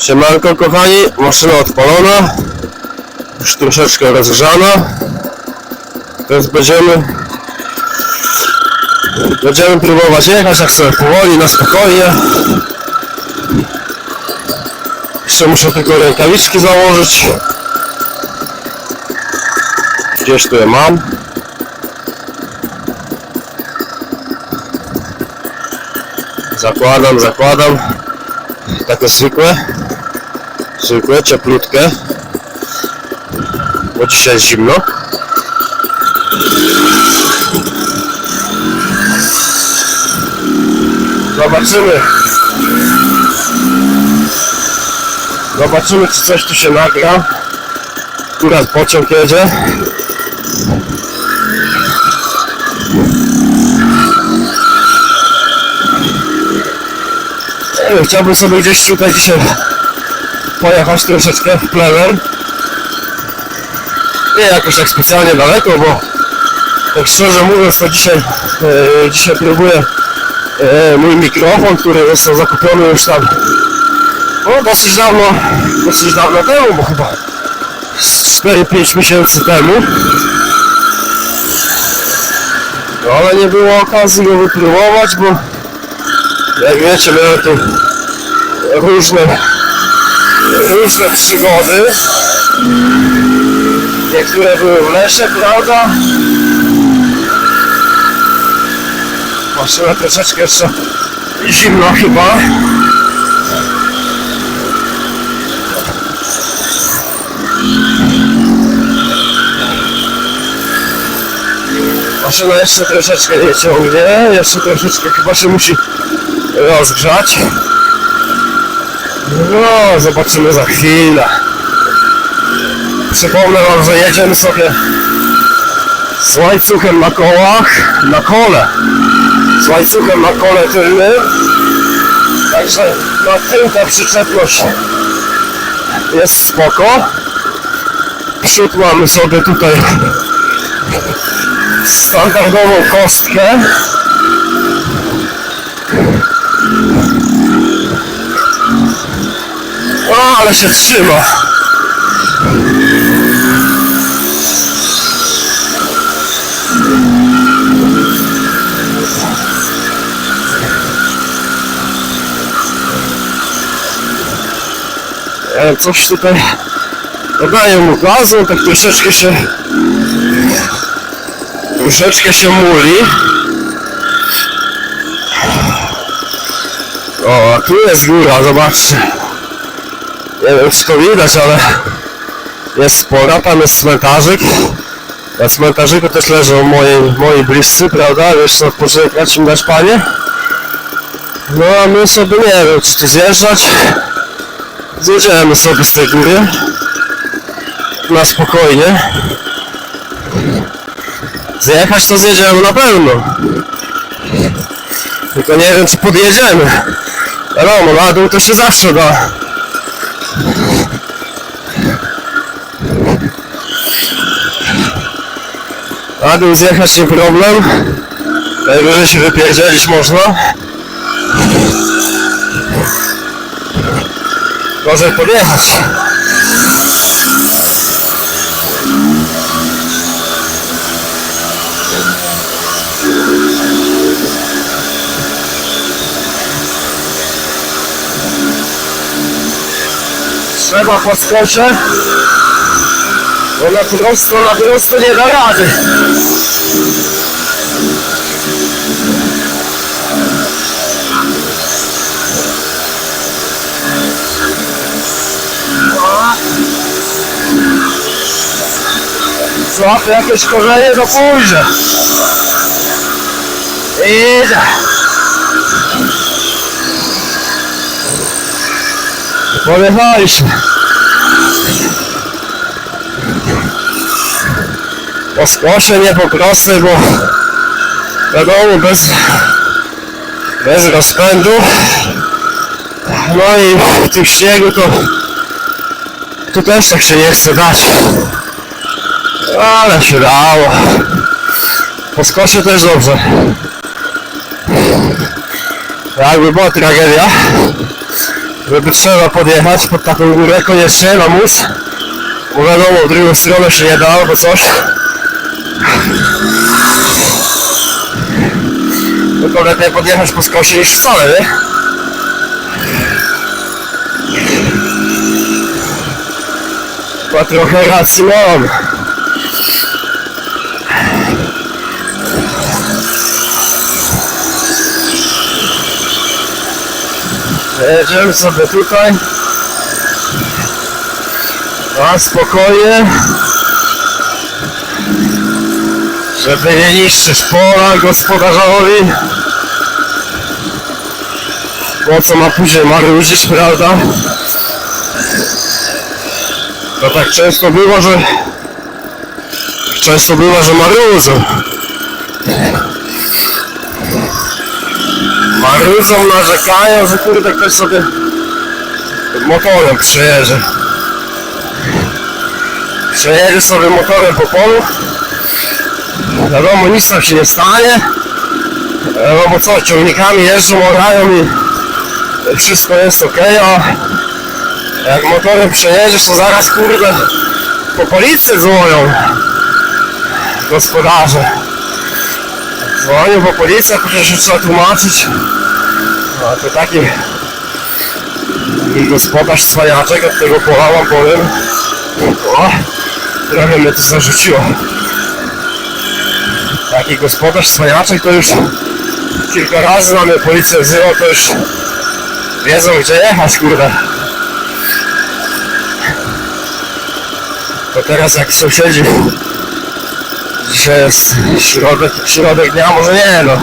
Siemanko kochani, maszyna odpalona. Już troszeczkę rozgrzana. Teraz będziemy Będziemy próbować jechać jak sobie powoli, na spokojnie. Jeszcze muszę tylko rękawiczki założyć. Gdzieś tu je mam? Zakładam, zakładam. Takie zwykłe Zwykłe, cieplutkie. Bo dzisiaj jest zimno. Zobaczymy. Zobaczymy czy coś tu się nagra. Akurat pociąg jedzie. Chciałbym sobie gdzieś tutaj dzisiaj pojechać troszeczkę w plener. Nie jakoś tak specjalnie daleko, bo tak szczerze mówiąc to dzisiaj, e, dzisiaj próbuję e, mój mikrofon, który został zakupiony już tam no dosyć dawno, dosyć dawno temu, bo chyba z 4-5 miesięcy temu. No ale nie było okazji go wypróbować, bo jak wiecie miałem tu różne różne przygody. Niektóre były w lesie, prawda? Maszyna troszeczkę jeszcze zimno chyba. Maszyna jeszcze troszeczkę nie ciągnie, jeszcze troszeczkę chyba się musi rozgrzać. No, zobaczymy za chwilę. Przypomnę wam, że jedziemy sobie z łańcuchem na kołach, na kole. Z łańcuchem na kole tylnym. Także na tył ta przyczepność jest spoko. Przód mamy sobie tutaj standardową kostkę. Ale się trzyma. E, Coś tutaj dodaję mu gazu, tak troszeczkę się troszeczkę się muli. O, a tu jest góra, zobaczcie. Nie wiem czy to widać, ale jest spora, tam jest cmentarzyk. Na cmentarzyku też leżą moi, moi bliscy, prawda? Wiesz co odpoczynek na dać panie? No a my sobie nie wiem czy tu zjeżdżać. Zjedziemy sobie z tej góry. Na spokojnie. Zjechać to zjedziemy na pewno. Tylko nie wiem czy podjedziemy. Wiadomo, na dół to się zawsze da. Na dół zjechać nie problem. Najwyżej się wypierdzielić można. Gorzej podjechać. Trzeba po skosie, bo na prosto, na prosto nie da rady. Złapie jakieś korzenie, to pójdzie. Idzie. Pojechaliśmy. Po skosie, nie po prostej, bo wiadomo, bez, bez rozpędu. No i w tych śniegu to tu też tak się nie chce dać. Ale się dało. Po skosie też dobrze. Jakby była tragedia, żeby trzeba podjechać pod taką górę koniecznie na mus. Bo wiadomo, w drugą stronę się nie da albo coś. Tylko lepiej podjechać po skosie niż wcale, nie? Chyba trochę racji mam. Jedziemy sobie tutaj. Na spokojnie. Żeby nie niszczyć pola gospodarzowi. Po co ma później marudzić, prawda? To tak często bywa, że... Często bywa, że marudzą. Marudzą, narzekają, że kurde ktoś sobie motorem przejedzie. Przejedzie sobie motorem po polu. Wiadomo, nic tam się nie stanie. No bo co, ciągnikami jeżdżą, orają i wszystko jest ok, a jak motorem przejedziesz, to zaraz kurde po policję dzwonią gospodarze. Dzwonią po policję, później się trzeba tłumaczyć. A to taki, taki gospodarz cwaniaczek od tego pola wam powiem. O, trochę mnie to zarzuciło. Taki gospodarz cwaniaczek to już kilka razy na mnie policja wzywa, to już wiedzą gdzie jechać, kurde. To teraz jak sąsiedzi Dzisiaj jest środek, środek dnia, może nie no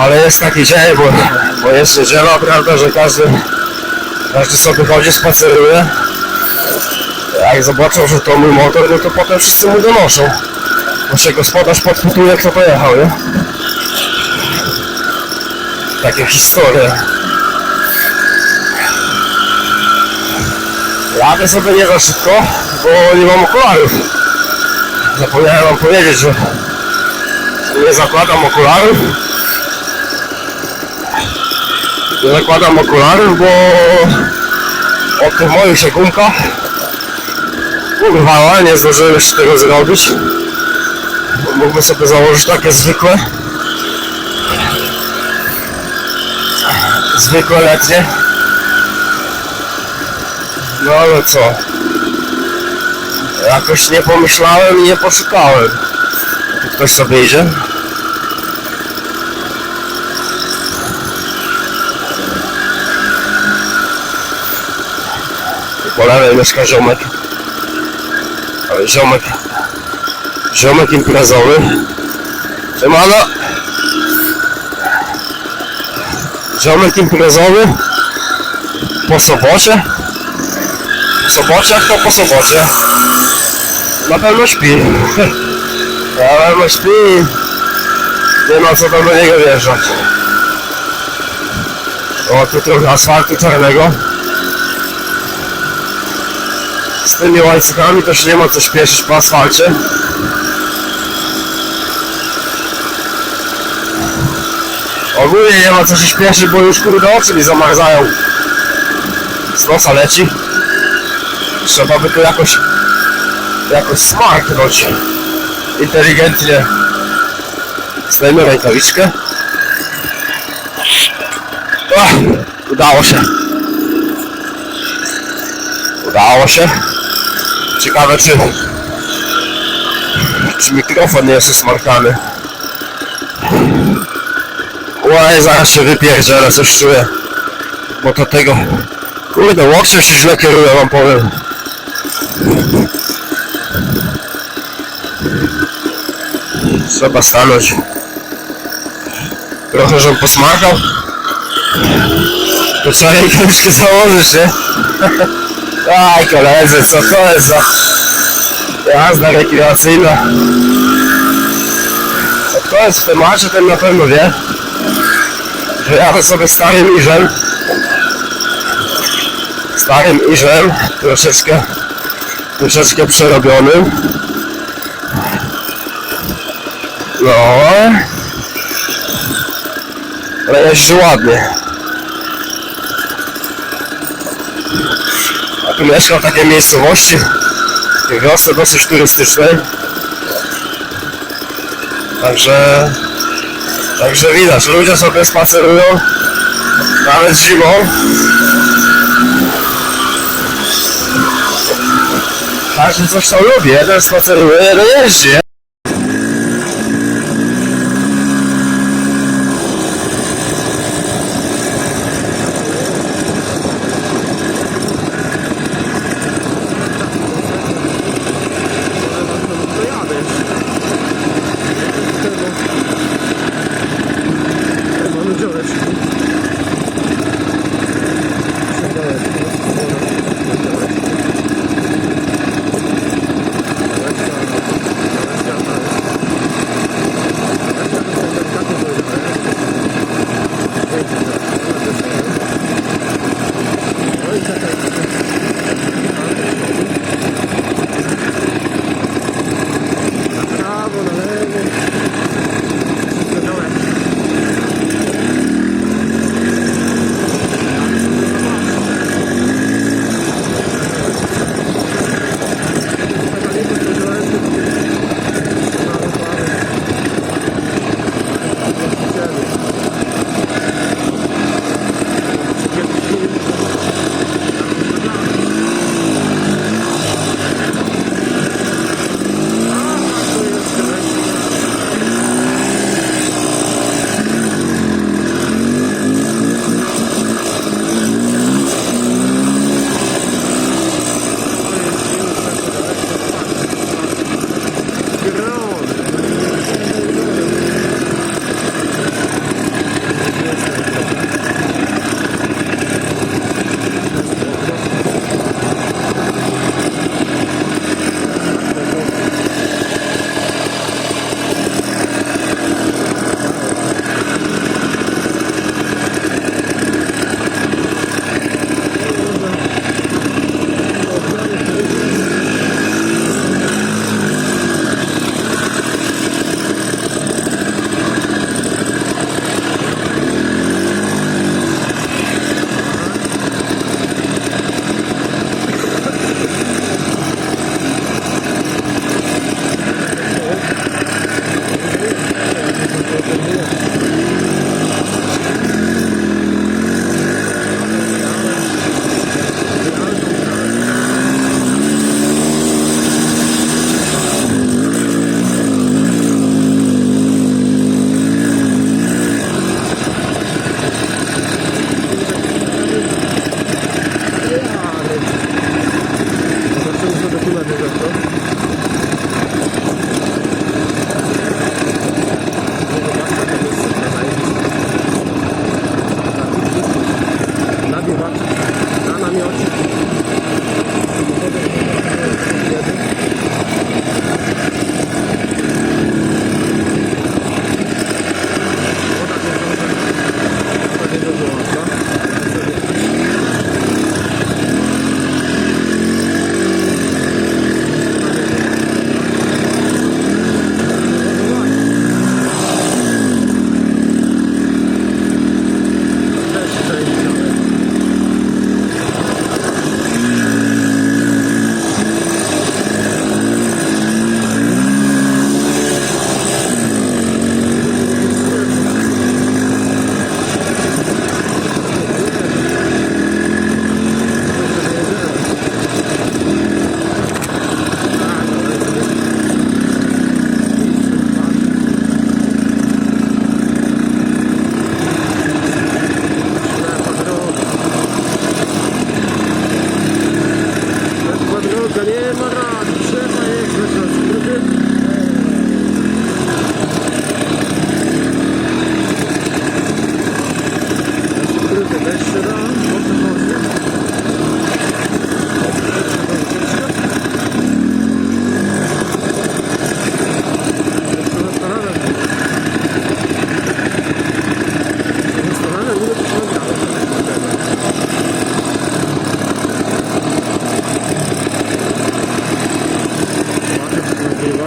Ale jest taki dzień, bo, bo jest niedziela, prawda, że każdy Każdy sobie chodzi, spaceruje Jak zobaczą, że to mój motor, no to potem wszyscy mu donoszą Bo się gospodarz podpytuje, kto pojechał, nie? Takie historie Jadę sobie nie za szybko, bo nie mam okularów. Zapomniałem wam powiedzieć, że nie zakładam okularów. Nie zakładam okularów, bo od tych moich się gumka urwała, nie zdążyłem jeszcze tego zrobić. Mógłbym sobie założyć takie zwykłe. Zwykłe letnie. No ale co? Jakoś nie pomyślałem i nie poszukałem. Ktoś sobie idzie? Po mieszka ziomek. Ale ziomek... Ziomek imprezowy. Siemano! Ziomek imprezowy. Po sobocie. W sobocie, jak to po sobocie? Na pewno śpi. Na pewno śpi. Nie ma co tam do niego wjeżdżać. O, tu trochę asfaltu czarnego. Z tymi łańcuchami też nie ma co śpieszyć po asfalcie. Ogólnie nie ma co się śpieszyć, bo już kurde oczy mi zamarzają. Z nosa leci. Trzeba by to jakoś jakoś smarknąć inteligentnie. Zdejmę rękawiczkę. Udało się. Udało się. Ciekawe czy czy mikrofon nie jest usmarkany. Oj, zaraz się wypierdzielę, coś czuję. Bo to tego... Kurde, łokciem się źle kieruje, wam powiem. Trzeba stanąć. Trochę, żebym posmarkał. To trzeba rękawiczkę założyć, nie? Aj, koledzy, co to jest za jazda rekreacyjna? Kto jest w temacie, ten na pewno wie, że jadę sobie starym iżem. Starym iżem, troszeczkę, troszeczkę przerobionym. No. Ale jeździ ładnie. Tu mieszkam w takiej miejscowości, wiosce dosyć turystycznej. Także, także widać, ludzie sobie spacerują, nawet zimą. Każdy coś tam lubi, jeden spaceruje, jeden jeździ.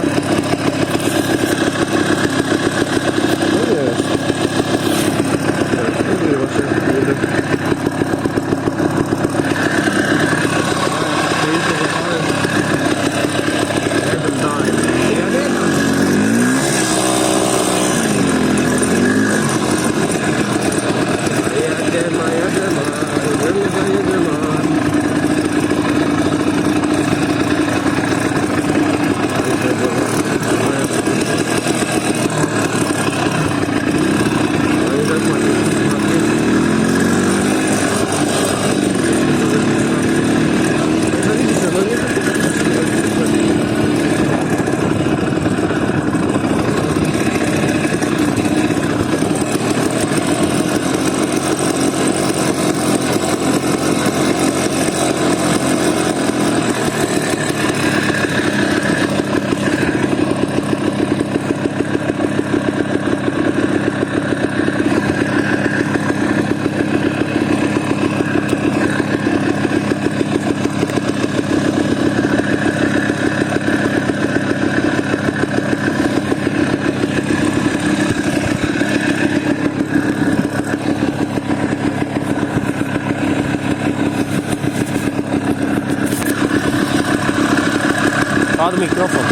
To Padł mikrofon.